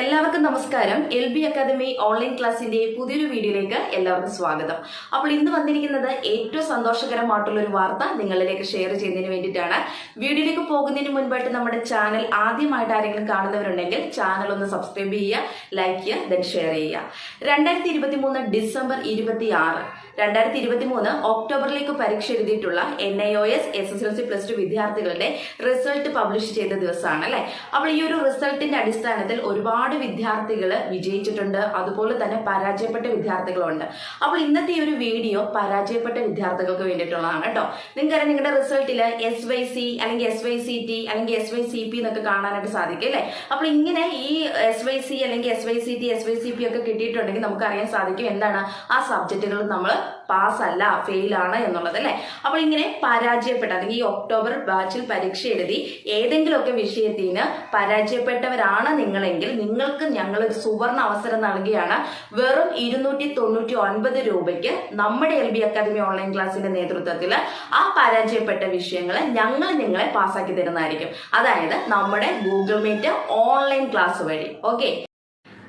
എല്ലാവർക്കും നമസ്കാരം. L B academy online ക്ലാസ്സിന്റെ പുതിയൊരു വീഡിയോയിലേക്ക് എല്ലാവർക്കും സ്വാഗതം. അപ്പോൾ ഇന്ന് വന്നിരിക്കുന്നത് ഏറ്റവും സന്തോഷകരമായിട്ടുള്ള ഒരു വാർത്ത നിങ്ങളിലേക്ക് ഷെയർ ചെയ്യുന്നതിന് വേണ്ടിയിട്ടാണ്. വീഡിയോയിലേക്ക് പോകുന്നതിന് മുൻപായിട്ട് നമ്മുടെ ചാനൽ ആദ്യമായിട്ട് ആരെങ്കിലും കാണുന്നവരുണ്ടെങ്കിൽ ചാനൽ ഒന്ന് സബ്സ്ക്രൈബ് ചെയ്യുക ലൈക്ക് ചെയ്യുക ദെൻ ഷെയർ ചെയ്യുക. രണ്ടായിരത്തി ഇരുപത്തി മൂന്ന് ഡിസംബർ ഇരുപത്തി ആറ് രണ്ടായിരത്തി ഇരുപത്തി മൂന്ന് ഒക്ടോബറിലേക്ക് പരീക്ഷ എഴുതിയിട്ടുള്ള N I O S S S L C plus two വിദ്യാർത്ഥികളുടെ റിസൾട്ട് പബ്ലിഷ് ചെയ്ത ദിവസമാണ് അല്ലെ? അപ്പോൾ ഈ ഒരു റിസൾട്ടിന്റെ അടിസ്ഥാനത്തിൽ ഒരുപാട് വിദ്യാർത്ഥികൾ വിജയിച്ചിട്ടുണ്ട്. അതുപോലെ തന്നെ പരാജയപ്പെട്ട വിദ്യാർത്ഥികളുണ്ട്. അപ്പോൾ ഇന്നത്തെ ഈ ഒരു വീഡിയോ പരാജയപ്പെട്ട വിദ്യാർത്ഥികൾക്ക് വേണ്ടിയിട്ടുള്ളതാണ് കേട്ടോ. നിങ്ങൾക്കറിയാം നിങ്ങളുടെ റിസൾട്ടിൽ എസ് വൈ സി അല്ലെങ്കിൽ എസ് വൈ സി ടി അല്ലെങ്കിൽ എസ് വൈ സി പി എന്നൊക്കെ കാണാനായിട്ട് സാധിക്കും അല്ലേ? അപ്പോൾ ഇങ്ങനെ ഈ എസ് വൈ സി അല്ലെങ്കിൽ S Y C T S Y C P ഒക്കെ കിട്ടിയിട്ടുണ്ടെങ്കിൽ നമുക്ക് അറിയാൻ സാധിക്കും എന്താണ്? ആ സബ്ജക്റ്റുകൾ നമ്മൾ പാസ് അല്ല ഫെയിൽ ആണ് എന്നുള്ളത് അല്ലേ? അപ്പോൾ ഇങ്ങനെ പരാജയപ്പെട്ട അല്ലെങ്കിൽ ഈ ഒക്ടോബർ ബാച്ചിൽ പരീക്ഷ എഴുതി ഏതെങ്കിലുമൊക്കെ വിഷയത്തിന് പരാജയപ്പെട്ടവരാണ് നിങ്ങളെങ്കിൽ നിങ്ങൾക്ക് ഞങ്ങൾ ഒരു സുവർണ അവസരം നൽകുകയാണ് വെറും ഇരുന്നൂറ്റി തൊണ്ണൂറ്റി ഒൻപത് രൂപയ്ക്ക് നമ്മുടെ എൽ ബി അക്കാദമി ഓൺലൈൻ ക്ലാസ്സിന്റെ നേതൃത്വത്തിൽ ആ പരാജയപ്പെട്ട വിഷയങ്ങൾ ഞങ്ങൾ നിങ്ങളെ പാസ്സാക്കി തരുന്നതായിരിക്കും. അതായത് നമ്മുടെ ഗൂഗിൾ മീറ്റ് ഓൺലൈൻ ക്ലാസ് വഴി. ഓക്കെ?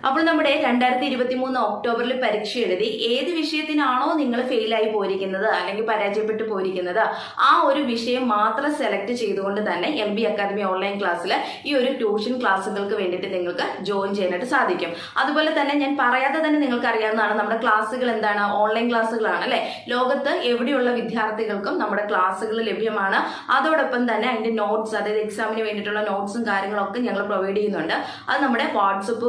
അപ്പോൾ നമ്മുടെ രണ്ടായിരത്തി ഇരുപത്തി മൂന്ന് ഒക്ടോബറിൽ പരീക്ഷ എഴുതി ഏത് വിഷയത്തിനാണോ നിങ്ങൾ ഫെയിലായി പോയിരിക്കുന്നത് അല്ലെങ്കിൽ പരാജയപ്പെട്ടു പോയിരിക്കുന്നത് ആ ഒരു വിഷയം മാത്രം സെലക്ട് ചെയ്തുകൊണ്ട് തന്നെ എം ബി അക്കാദമി ഓൺലൈൻ ക്ലാസ്സിൽ ഈ ഒരു ട്യൂഷൻ ക്ലാസ്സുകൾക്ക് വേണ്ടിയിട്ട് നിങ്ങൾക്ക് ജോയിൻ ചെയ്യാനായിട്ട് സാധിക്കും. അതുപോലെ തന്നെ ഞാൻ പറയാതെ തന്നെ നിങ്ങൾക്ക് അറിയാവുന്നതാണ് നമ്മുടെ ക്ലാസ്സുകൾ എന്താണ്? ഓൺലൈൻ ക്ലാസ്സുകളാണ് അല്ലെ? ലോകത്ത് എവിടെയുള്ള വിദ്യാർത്ഥികൾക്കും നമ്മുടെ ക്ലാസ്സുകൾ ലഭ്യമാണ്. അതോടൊപ്പം തന്നെ അതിന്റെ നോട്ട്സ് അതായത് എക്സാമിന് വേണ്ടിയിട്ടുള്ള നോട്ട്സും കാര്യങ്ങളൊക്കെ ഞങ്ങൾ പ്രൊവൈഡ് ചെയ്യുന്നുണ്ട്. അത് നമ്മുടെ വാട്സപ്പ്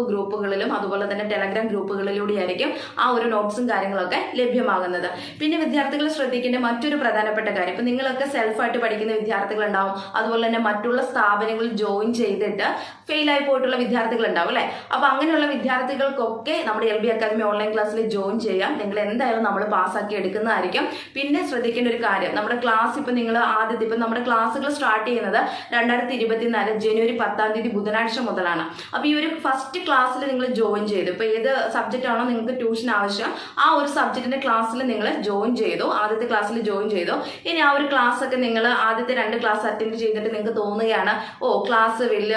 ഗ്രൂപ്പുകളിലും അതുപോലെ തന്നെ ടെലഗ്രാം ഗ്രൂപ്പുകളിലൂടെ ആയിരിക്കും ആ ഒരു നോട്ട്സും കാര്യങ്ങളൊക്കെ ലഭ്യമാകുന്നത്. പിന്നെ വിദ്യാർത്ഥികൾ ശ്രദ്ധിക്കേണ്ട മറ്റൊരു പ്രധാനപ്പെട്ട കാര്യം ഇപ്പൊ നിങ്ങളൊക്കെ സെൽഫായിട്ട് പഠിക്കുന്ന വിദ്യാർത്ഥികൾ ഉണ്ടാവും അതുപോലെ തന്നെ മറ്റുള്ള സ്ഥാപനങ്ങളിൽ ജോയിൻ ചെയ്തിട്ട് ഫെയിലായി പോയിട്ടുള്ള വിദ്യാർത്ഥികൾ ഉണ്ടാവും അല്ലെ? അപ്പൊ അങ്ങനെയുള്ള വിദ്യാർത്ഥികൾക്കൊക്കെ നമ്മുടെ എൽ ബി അക്കാദമി ഓൺലൈൻ ക്ലാസ്സിൽ ജോയിൻ ചെയ്യാം. നിങ്ങൾ എന്തായാലും നമ്മൾ പാസ്സാക്കി എടുക്കുന്നതായിരിക്കും. പിന്നെ ശ്രദ്ധിക്കേണ്ട ഒരു കാര്യം നമ്മുടെ ക്ലാസ് ഇപ്പൊ നിങ്ങൾ ആദ്യത്തെ ഇപ്പൊ നമ്മുടെ ക്ലാസ്സുകൾ സ്റ്റാർട്ട് ചെയ്യുന്നത് രണ്ടായിരത്തി ഇരുപത്തിനാല് ജനുവരി പത്താം തീയതി ബുധനാഴ്ച മുതലാണ്. അപ്പൊ ഈ ഒരു ഫസ്റ്റ് ക്ലാസ്സിൽ നിങ്ങൾ ജോയിൻ ചെയ്തു. ഇപ്പൊ ഏത് സബ്ജക്റ്റ് ആണോ നിങ്ങൾക്ക് ട്യൂഷൻ ആവശ്യം ആ ഒരു സബ്ജക്റ്റിന്റെ ക്ലാസ്സിൽ നിങ്ങൾ ജോയിൻ ചെയ്തു ആദ്യത്തെ ക്ലാസ്സിൽ ജോയിൻ ചെയ്തു. ഇനി ആ ഒരു ക്ലാസ് ഒക്കെ നിങ്ങൾ ആദ്യത്തെ രണ്ട് ക്ലാസ് അറ്റൻഡ് ചെയ്തിട്ട് നിങ്ങൾക്ക് തോന്നുകയാണ് ഓ ക്ലാസ് വലിയ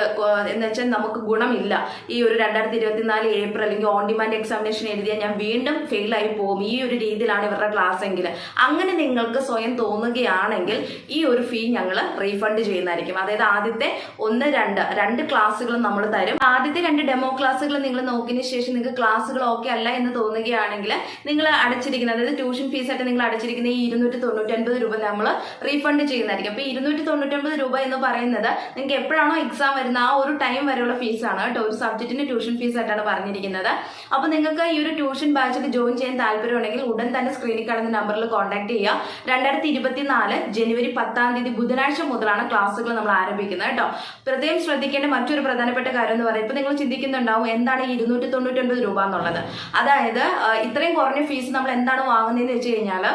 എന്ന് വെച്ചാൽ നമുക്ക് ഗുണമില്ല. ഈ ഒരു രണ്ടായിരത്തി ഇരുപത്തിനാല് ഏപ്രിൽ അല്ലെങ്കിൽ ഓൺ ഡിമാൻഡ് എക്സാമിനേഷൻ എഴുതിയാൽ ഞാൻ വീണ്ടും ഫെയിൽ ആയി പോകും. ഈ ഒരു രീതിയിലാണ് ഇവരുടെ ക്ലാസ് എങ്കിൽ അങ്ങനെ നിങ്ങൾക്ക് സ്വയം തോന്നുകയാണെങ്കിൽ ഈ ഒരു ഫീ ഞങ്ങൾ റീഫണ്ട് ചെയ്യുന്നതായിരിക്കും. അതായത് ആദ്യത്തെ ഒന്ന് രണ്ട് രണ്ട് ക്ലാസ്സുകൾ നമ്മൾ തരും. ആദ്യത്തെ രണ്ട് ഡെമോ ക്ലാസ്സുകൾ നിങ്ങൾ നോക്കിയതിന് ശേഷം നിങ്ങൾക്ക് ക്ലാസ്സുകൾ ഓക്കെ അല്ല എന്ന് തോന്നുകയാണെങ്കിൽ നിങ്ങൾ അടച്ചിരിക്കുന്ന അതായത് ട്യൂഷൻ ഫീസായിട്ട് നിങ്ങൾ അടച്ചിരിക്കുന്ന ഈ ഇരുന്നൂറ്റി തൊണ്ണൂറ്റൊൻപത് രൂപ നമ്മൾ റീഫണ്ട് ചെയ്യുന്നതായിരിക്കും. അപ്പോൾ ഇരുന്നൂറ്റി തൊണ്ണൂറ്റൊൻപത് രൂപ എന്ന് പറയുന്നത് നിങ്ങൾക്ക് എപ്പോഴാണോ എക്സാം വരുന്ന ആ ഒരു ടൈം വരെയുള്ള ഫീസാണ് കേട്ടോ. ഒരു സബ്ജക്റ്റിന് ട്യൂഷൻ ഫീസായിട്ടാണ് പറഞ്ഞിരിക്കുന്നത്. അപ്പോൾ നിങ്ങൾക്ക് ഈ ഒരു ട്യൂഷൻ ബാച്ചിൽ ജോയിൻ ചെയ്യാൻ താല്പര്യമുണ്ടെങ്കിൽ ഉടൻ തന്നെ സ്ക്രീനിൽ കാണുന്ന നമ്പറിൽ കോൺടാക്ട് ചെയ്യുക. രണ്ടായിരത്തി ഇരുപത്തിനാല് ജനുവരി പത്താം തീയതി ബുധനാഴ്ച മുതലാണ് ക്ലാസ്സുകൾ നമ്മൾ ആരംഭിക്കുന്നത് കേട്ടോ. പ്രത്യേകം ശ്രദ്ധിക്കേണ്ട മറ്റൊരു പ്രധാനപ്പെട്ട കാര്യം എന്ന് ഇപ്പൊ നിങ്ങൾ ചിന്തിക്കുന്നുണ്ടാവും എന്താണ് ഈ ഇരുന്നൂറ്റി തൊണ്ണൂറ്റൊൻപത് രൂപ എന്നുള്ളത്. അതായത് ഇത്രയും കുറഞ്ഞ ഫീസ് നമ്മൾ എന്താണ് വാങ്ങുന്നതെന്ന് വെച്ച് കഴിഞ്ഞാൽ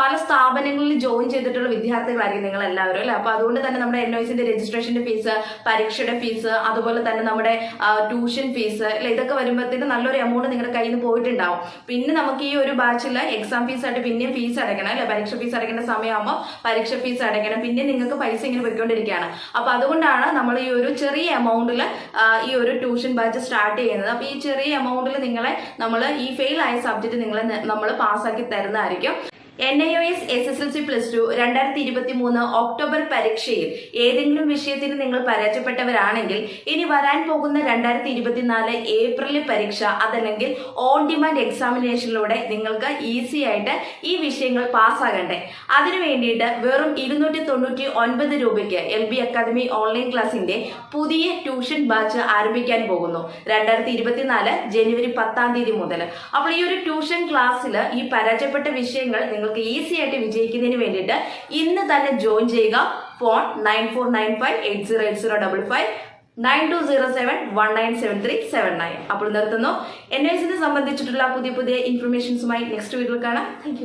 പല സ്ഥാപനങ്ങളിൽ ജോയിൻ ചെയ്തിട്ടുള്ള വിദ്യാർത്ഥികളായിരിക്കും നിങ്ങൾ എല്ലാവരും അല്ലേ? അപ്പോൾ അതുകൊണ്ട് തന്നെ നമ്മുടെ എൻ ഒസിന്റെ രജിസ്ട്രേഷന്റെ ഫീസ് പരീക്ഷയുടെ ഫീസ് അതുപോലെ തന്നെ നമ്മുടെ ട്യൂഷൻ ഫീസ് അല്ലെ? ഇതൊക്കെ വരുമ്പോഴത്തേക്ക് നല്ലൊരു എമൗണ്ട് നിങ്ങളുടെ കയ്യിൽ നിന്ന് പോയിട്ടുണ്ടാവും. പിന്നെ നമുക്ക് ഈ ഒരു ബാച്ചിൽ എക്സാം ഫീസ് ആയിട്ട് പിന്നെയും ഫീസ് അടയ്ക്കണം അല്ലെ? പരീക്ഷ ഫീസ് അടയ്ക്കേണ്ട സമയമാകുമ്പോൾ പരീക്ഷ ഫീസ് അടയ്ക്കണം. പിന്നെ നിങ്ങൾക്ക് പൈസ ഇങ്ങനെ പോയിക്കൊണ്ടിരിക്കുകയാണ്. അപ്പൊ അതുകൊണ്ടാണ് നമ്മൾ ഈ ഒരു ചെറിയ എമൗണ്ടിൽ ഈ ഒരു ട്യൂഷൻ ബാച്ച് സ്റ്റാർട്ട് ചെയ്യുന്നത്. അപ്പൊ ഈ ചെറിയ എമൗണ്ടിൽ നിങ്ങളെ നമ്മൾ ഈ ഫെയിൽ ആയ സബ്ജക്ട് നിങ്ങളെ നമ്മൾ പാസ്സാക്കി തരുന്നതായിരിക്കും. N I O S S S L C plus two രണ്ടായിരത്തി ഇരുപത്തി മൂന്ന് ഒക്ടോബർ പരീക്ഷയിൽ ഏതെങ്കിലും വിഷയത്തിന് നിങ്ങൾ പരാജയപ്പെട്ടവരാണെങ്കിൽ ഇനി വരാൻ പോകുന്ന രണ്ടായിരത്തി ഇരുപത്തിനാല് ഏപ്രിൽ പരീക്ഷ അതല്ലെങ്കിൽ ഓൺ ഡിമാൻഡ് എക്സാമിനേഷനിലൂടെ നിങ്ങൾക്ക് ഈസി ആയിട്ട് ഈ വിഷയങ്ങൾ പാസ്സാകണ്ടേ. അതിനു വേണ്ടിയിട്ട് വെറും ഇരുന്നൂറ്റി തൊണ്ണൂറ്റി ഒൻപത് രൂപയ്ക്ക് എൽ ബി അക്കാദമി ഓൺലൈൻ ക്ലാസിന്റെ പുതിയ ട്യൂഷൻ ബാച്ച് ആരംഭിക്കാൻ പോകുന്നു. രണ്ടായിരത്തി ഇരുപത്തിനാല് ജനുവരി പത്താം തീയതി മുതൽ. അപ്പോൾ ഈ ഒരു ട്യൂഷൻ ക്ലാസ്സിൽ ഈ പരാജയപ്പെട്ട വിഷയങ്ങൾ നിങ്ങൾക്ക് ഈസി ആയിട്ട് വിജയിക്കുന്നതിന് വേണ്ടിയിട്ട് ഇന്ന് തന്നെ ജോയിൻ ചെയ്യുക. Phone nine four nine five eight zero eight zero double five nine two zero seven one nine seven three seven nine അപ്പോൾ നിർത്തുന്നു. എൻ എസിനെ സംബന്ധിച്ചിട്ടുള്ള പുതിയ പുതിയ ഇൻഫർമേഷൻസുമായി നെക്സ്റ്റ് വീഡിയോ കാണാം. താങ്ക്